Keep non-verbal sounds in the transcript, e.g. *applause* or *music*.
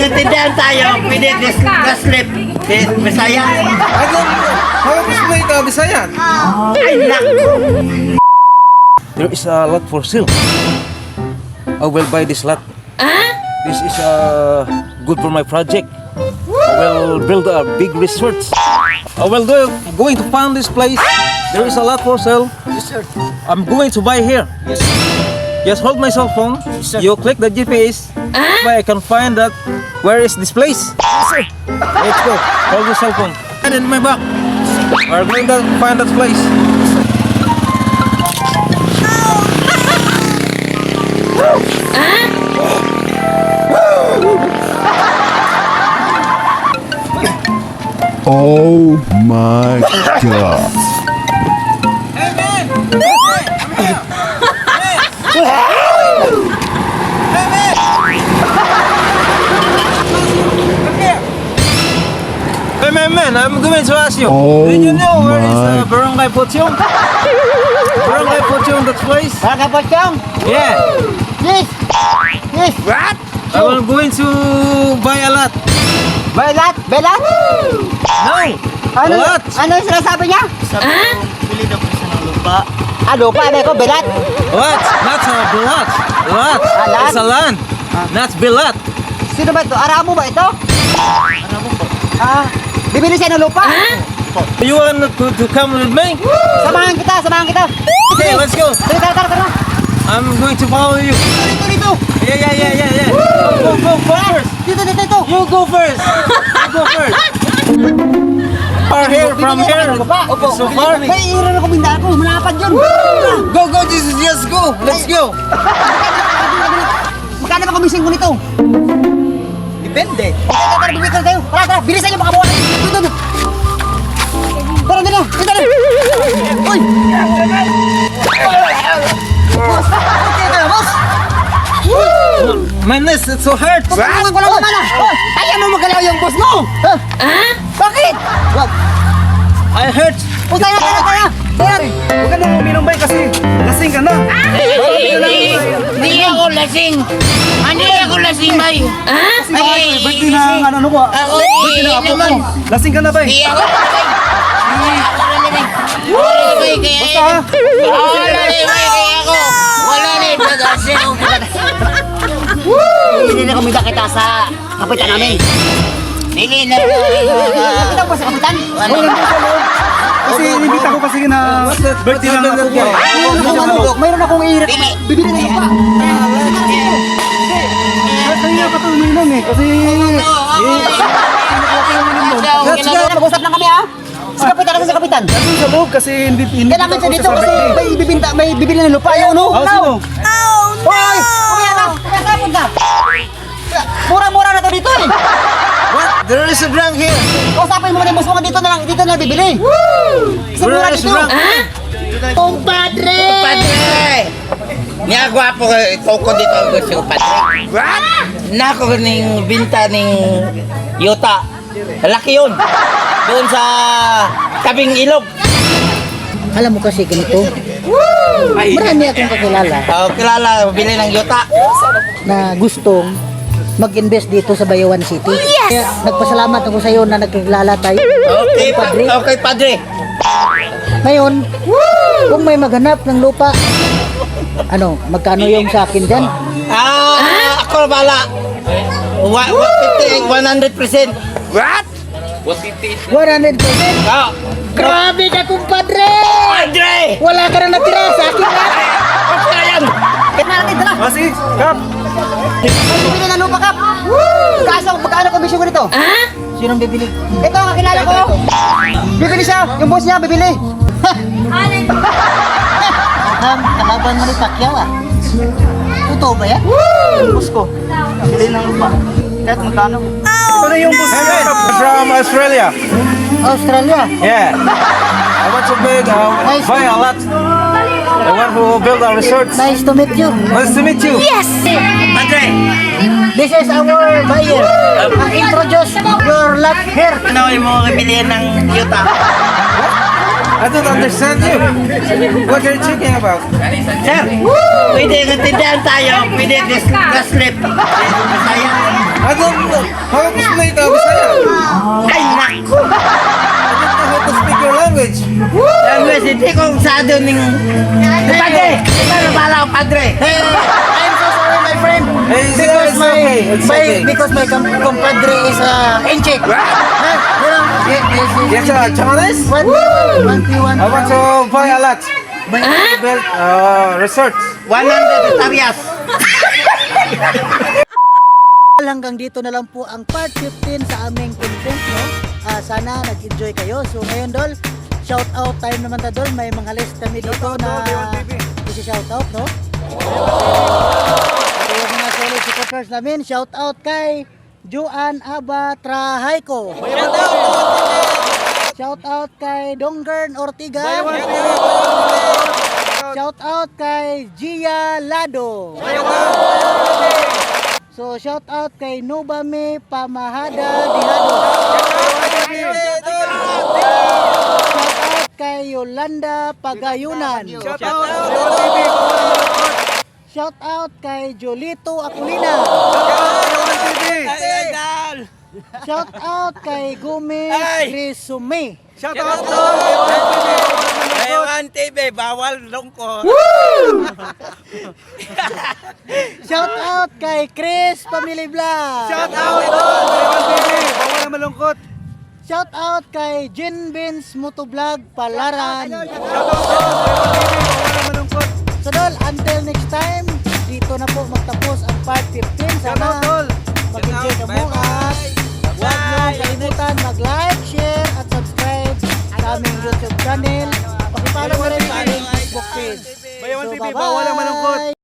nagtindihan tayo, pwede gas, gas slip. Eh, Bisaya. I don't how to speak uh, Bisaya. Ay, naku. There is a lot for sale. I will buy this lot. This is uh, good for my project. I will build a big resort. I will do, going to find this place. There is a lot for sale. Yes, sir. I'm going to buy here. Yes, Just hold my cell phone. sir. You click the GPS. Where I can find that. Where is this place? sir. Let's go. Hold your cell phone. And in my back. We're going to find that place. *laughs* Oh my god. Hey man! Hey man! Hey Hey man, man, I'm going to ask you. Oh Did you know where is my- uh, Barangay Potyong? Barangay Potyong, that place? Kakapot yung? Yeah. Yes. Yes. What? I'm going to buy a lot. Belat? Belat? No! Ano, A lot! ano yung sinasabi niya? Sabi ko, bili daw po siya ng lupa. Ah, lupa? Ano ko? Belat? What? Not a bilat. Ah, lot? It's a land. Not bilat. Sino ba ito? Aramo ba ito? Aramo po. Ah, bibili siya ng lupa? You want to, to come with me? Samahan kita, samahan kita. Okay, let's go. Tara, tara, tara, tara. I'm going to follow you. Dito, dito. Yeah, yeah, yeah, yeah, yeah. Go, go, go first. Dito, dito, dito. You go first. You go first. *laughs* Far here, from here. Opo. So far. May ira na kuminda ko. Malapad yun. Go, go, just, just go. Let's go. *laughs* Magkano ba komisyon ko nito? Depende. Tara, tara, bibili tayo. Tara, tara, bilisan niyo mga My nest, it's so hurt. Tutulungan ko lang naman ah! Kaya mo magalaw yung boss mo! Ha? Bakit? I hurt. O tayo, tayo, tayo! Tayo! Huwag ka nang uminom ba kasi lasing ka na. Hindi ako lasing. Hindi ako lasing, bay. Ay, Ba't di na ano ano ko? ako Ba't di na naman. ko? Lasing ka na ba? Hindi ako lasing. Hindi ako lasing. Na, bay, Basta ha. Hindi na kumita kita sa kapitan namin. Hindi na. Kita po sa kapitan? Ano? Kasi inibita ko kasi na birthday lang ako. Ano, mayroon akong. Dili. Bibili na pa. Kaya pa ito uminom eh. Kasi Let's go! Mag-usap lang kami ha! Sa kapitan natin sa kapitan. nandun sa loob kasi hindi hindi Kailangan siya dito kasi may bibinta, may bibili ng lupa yun, no? Oh, sino? Hoy! Kuya ka! Kuya ka! punta! Mura-mura na to dito eh! What? There is a drunk here. Kausapin mo na yung boss mo dito na lang, dito na bibili. Kasi mura Where is dito. drunk? Compadre! Padre! Niya gwapo ko dito gusto ko padre. What? Nako ning binta ning yuta. Laki yun. Doon sa tabing ilog. Alam mo kasi ganito, marami akong kakilala Oh, kilala, bili ng yuta. na gustong mag-invest dito sa Bayawan City. Kaya nagpasalamat ako sa iyo na nagkakilala tayo. Okay, pa- Padre. okay, padre. Ngayon, kung may maghanap ng lupa, ano, magkano yung sa akin dyan? Ah, ako bala. Wa- wa- 50, 100%. What? 100%! Oh, Grabe ka, kumpadre! padre! Wala ka na natira sa akin na *laughs* yan. Kaya natin, tara! Kasi, Kap, May bibili ng lupa kap! Kaso, magkano komisyon ko nito? Sinong bibili? Ito ang kakilala ko! Bibili siya! Yung boss niya, bibili! *laughs* Ang kalaban mo ni Pacquiao ah. Totoo ba yan? Boss ko, bibili ng lupa. Kahit magkano. ito na yung boss niya from Australia. Australia. Yeah. I want to build, uh, Nice. buy a lot. I want to build a resort. Nice to meet you. Nice to meet you. Padre, This is our buyer. Uh, introduce your lot here. ano yung mga bilihan ng yuta? I don't understand you. What are you talking about? Sir, pwede nagtindihan tayo, pwede gas, gas slip. Bisaya. I don't How to speak uh, Bisaya? Ay, naku! How to speak your language? Language, hindi ko usado ning... Padre! Ikaw na bahala ko, padre! I'm so sorry, my friend. Hey, it's- Because it's my, okay, it's my because my com- compadre is uh, Enchik. Huh? You know, yes, yes, yes. Yes, uh, Chinese? One P one, one P one. I want to buy a lot. Build uh, resorts. 100 hectares! *laughs* Hanggang dito na lang po ang part 15 sa aming content, no? Ah, sana nag-enjoy kayo. So ngayon, Dol, shout out time naman ta, Dol. May mga list kami dito na isi shout out, no? Supporters namin. Shout out kay Juan Aba Trahayko. Shout out kay Donggern Ortiga. Shout out kay Gia Lado. So shout out kay Nubame Pamahada Dihado. Shout out kay Yolanda Pagayunan. Shout out kay Jolito Akulina. Shout out kay Gumi Risume. Ewan TV, bawal lungkot. Shout out kay Chris Family Vlog. Shout Shout out kay Jin Beans Motovlog Palaran. So dol, until next time, dito na po magtapos ang part 15. Sana mag-enjoy ka mo at huwag niyo kalimutan mag-like, share at subscribe sa aming YouTube channel. Pakipalo na rin sa aming Facebook page. So bye-bye!